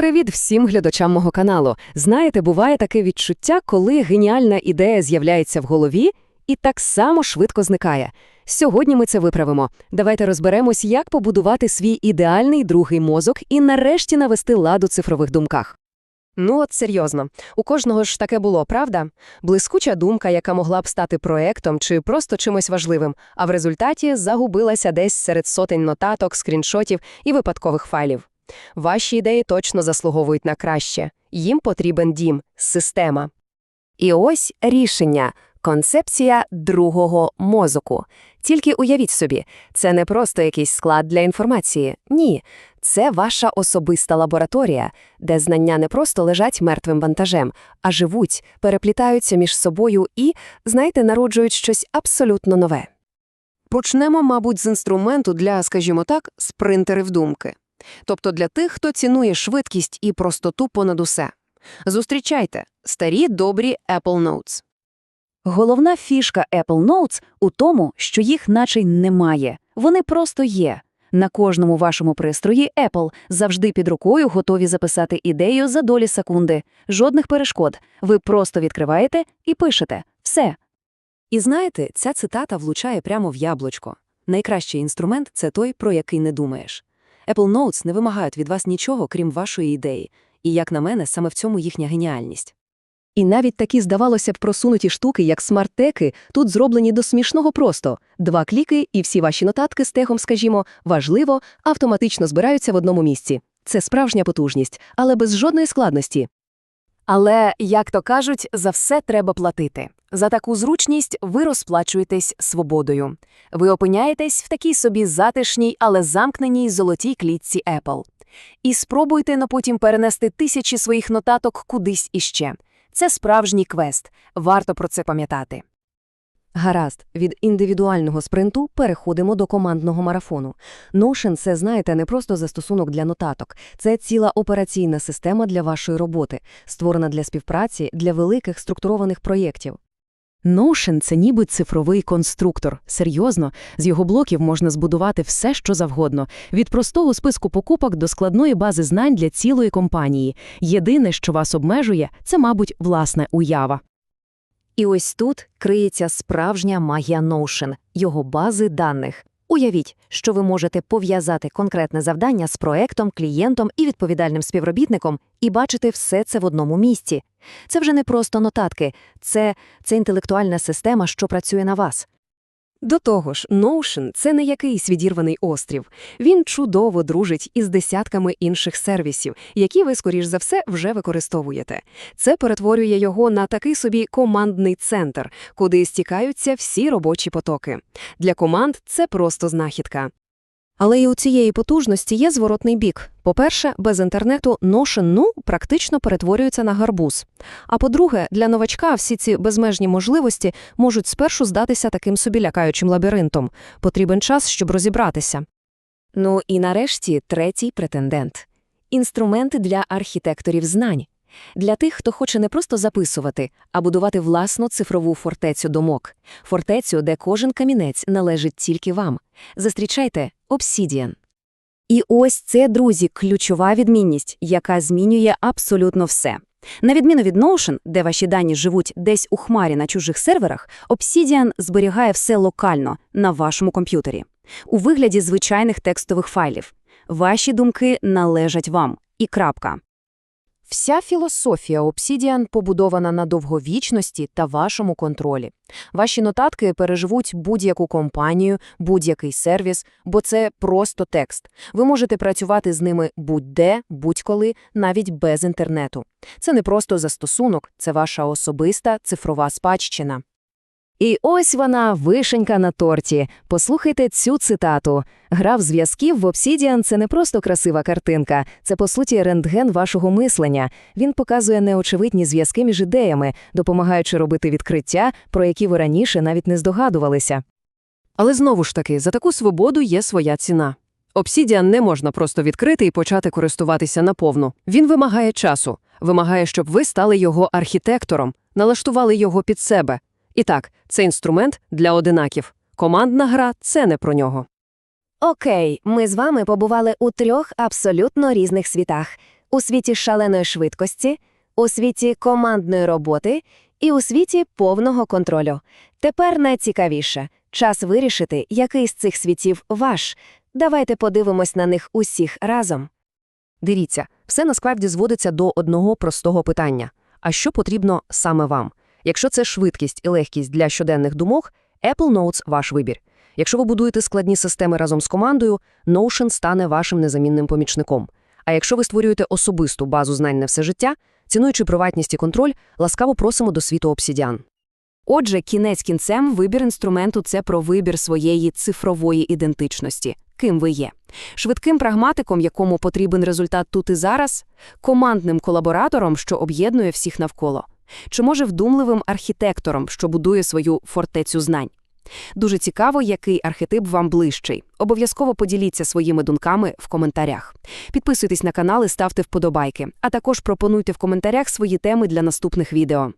Привіт всім глядачам мого каналу. Знаєте, буває таке відчуття, коли геніальна ідея з'являється в голові і так само швидко зникає. Сьогодні ми це виправимо. Давайте розберемось, як побудувати свій ідеальний другий мозок і нарешті навести лад у цифрових думках. Ну от серйозно, у кожного ж таке було, правда? Блискуча думка, яка могла б стати проектом чи просто чимось важливим, а в результаті загубилася десь серед сотень нотаток, скріншотів і випадкових файлів. Ваші ідеї точно заслуговують на краще. Їм потрібен дім, система. І ось рішення – концепція другого мозоку. Тільки уявіть собі, це не просто якийсь склад для інформації. Ні, це ваша особиста лабораторія, де знання не просто лежать мертвим вантажем, а живуть, переплітаються між собою і, знаєте, народжують щось абсолютно нове. Почнемо, мабуть, з інструменту для, скажімо так, спринтерів думки. Тобто для тих, хто цінує швидкість і простоту понад усе. Зустрічайте старі добрі Apple Notes. Головна фішка Apple Notes у тому, що їх наче немає. Вони просто є. На кожному вашому пристрої Apple завжди під рукою готові записати ідею за долі секунди. Жодних перешкод. Ви просто відкриваєте і пишете. Все. І знаєте, ця цитата влучає прямо в яблучко. Найкращий інструмент – це той, про який не думаєш. Apple Notes не вимагають від вас нічого, крім вашої ідеї. І, як на мене, саме в цьому їхня геніальність. І навіть такі, здавалося б, просунуті штуки, як смарт-теки, тут зроблені до смішного просто. Два кліки, і всі ваші нотатки з техом, скажімо, важливо, автоматично збираються в одному місці. Це справжня потужність, але без жодної складності. Але, як то кажуть, за все треба платити. За таку зручність ви розплачуєтесь свободою. Ви опиняєтесь в такій собі затишній, але замкненій золотій клітці Apple. І спробуйте на потім перенести тисячі своїх нотаток кудись іще. Це справжній квест. Варто про це пам'ятати. Гаразд, від індивідуального спринту переходимо до командного марафону. Notion – це, знаєте, не просто застосунок для нотаток. Це ціла операційна система для вашої роботи, створена для співпраці, для великих структурованих проєктів. Notion – це ніби цифровий конструктор. Серйозно, з його блоків можна збудувати все, що завгодно. Від простого списку покупок до складної бази знань для цілої компанії. Єдине, що вас обмежує, це, мабуть, власна уява. І ось тут криється справжня магія Notion – його бази даних. Уявіть, що ви можете пов'язати конкретне завдання з проектом, клієнтом і відповідальним співробітником і бачити все це в одному місці. Це вже не просто нотатки, це, це інтелектуальна система, що працює на вас. До того ж, Notion – це не якийсь відірваний острів. Він чудово дружить із десятками інших сервісів, які ви, скоріш за все, вже використовуєте. Це перетворює його на такий собі командний центр, куди стікаються всі робочі потоки. Для команд це просто знахідка. Але і у цієї потужності є зворотний бік. По-перше, без інтернету Notion ну практично перетворюється на гарбуз. А по-друге, для новачка всі ці безмежні можливості можуть спершу здатися таким собі лякаючим лабіринтом. Потрібен час, щоб розібратися. Ну і нарешті третій претендент – інструменти для архітекторів знань. Для тих, хто хоче не просто записувати, а будувати власну цифрову фортецю думок. Фортецю, де кожен камінець належить тільки вам. Зустрічайте Obsidian. І ось це, друзі, ключова відмінність, яка змінює абсолютно все. На відміну від Notion, де ваші дані живуть десь у хмарі на чужих серверах, Obsidian зберігає все локально на вашому комп'ютері у вигляді звичайних текстових файлів. Ваші думки належать вам. І крапка. Вся філософія Obsidian побудована на довговічності та вашому контролі. Ваші нотатки переживуть будь-яку компанію, будь-який сервіс, бо це просто текст. Ви можете працювати з ними будь-де, будь-коли, навіть без інтернету. Це не просто застосунок, це ваша особиста цифрова спадщина. І ось вона, вишенька на торті. Послухайте цю цитату. Гра зв'язків в Obsidian – це не просто красива картинка, це, по суті, рентген вашого мислення. Він показує неочевидні зв'язки між ідеями, допомагаючи робити відкриття, про які ви раніше навіть не здогадувалися. Але знову ж таки, за таку свободу є своя ціна. Obsidian не можна просто відкрити і почати користуватися наповну. Він вимагає часу, вимагає, щоб ви стали його архітектором, налаштували його під себе. І так, це інструмент для одинаків. Командна гра це не про нього. Окей, ми з вами побували у трьох абсолютно різних світах. у світі шаленої швидкості, у світі командної роботи і у світі повного контролю. Тепер найцікавіше – час вирішити, який з цих світів ваш. Давайте подивимось на них усіх разом. Дивіться, все насправді зводиться до одного простого питання. А що потрібно саме вам? Якщо це швидкість і легкість для щоденних думок, Apple Notes – ваш вибір. Якщо ви будуєте складні системи разом з командою, Notion стане вашим незамінним помічником. А якщо ви створюєте особисту базу знань на все життя, цінуючи приватність і контроль, ласкаво просимо до світу Obsidian. Отже, кінець кінцем вибір інструменту – це про вибір своєї цифрової ідентичності. Ким ви є? Швидким прагматиком, якому потрібен результат тут і зараз? Командним колаборатором, що об'єднує всіх навколо? Чи, може, вдумливим архітектором, що будує свою фортецю знань? Дуже цікаво, який архетип вам ближчий. Обов'язково поділіться своїми думками в коментарях. Підписуйтесь на канал і ставте вподобайки, а також пропонуйте в коментарях свої теми для наступних відео.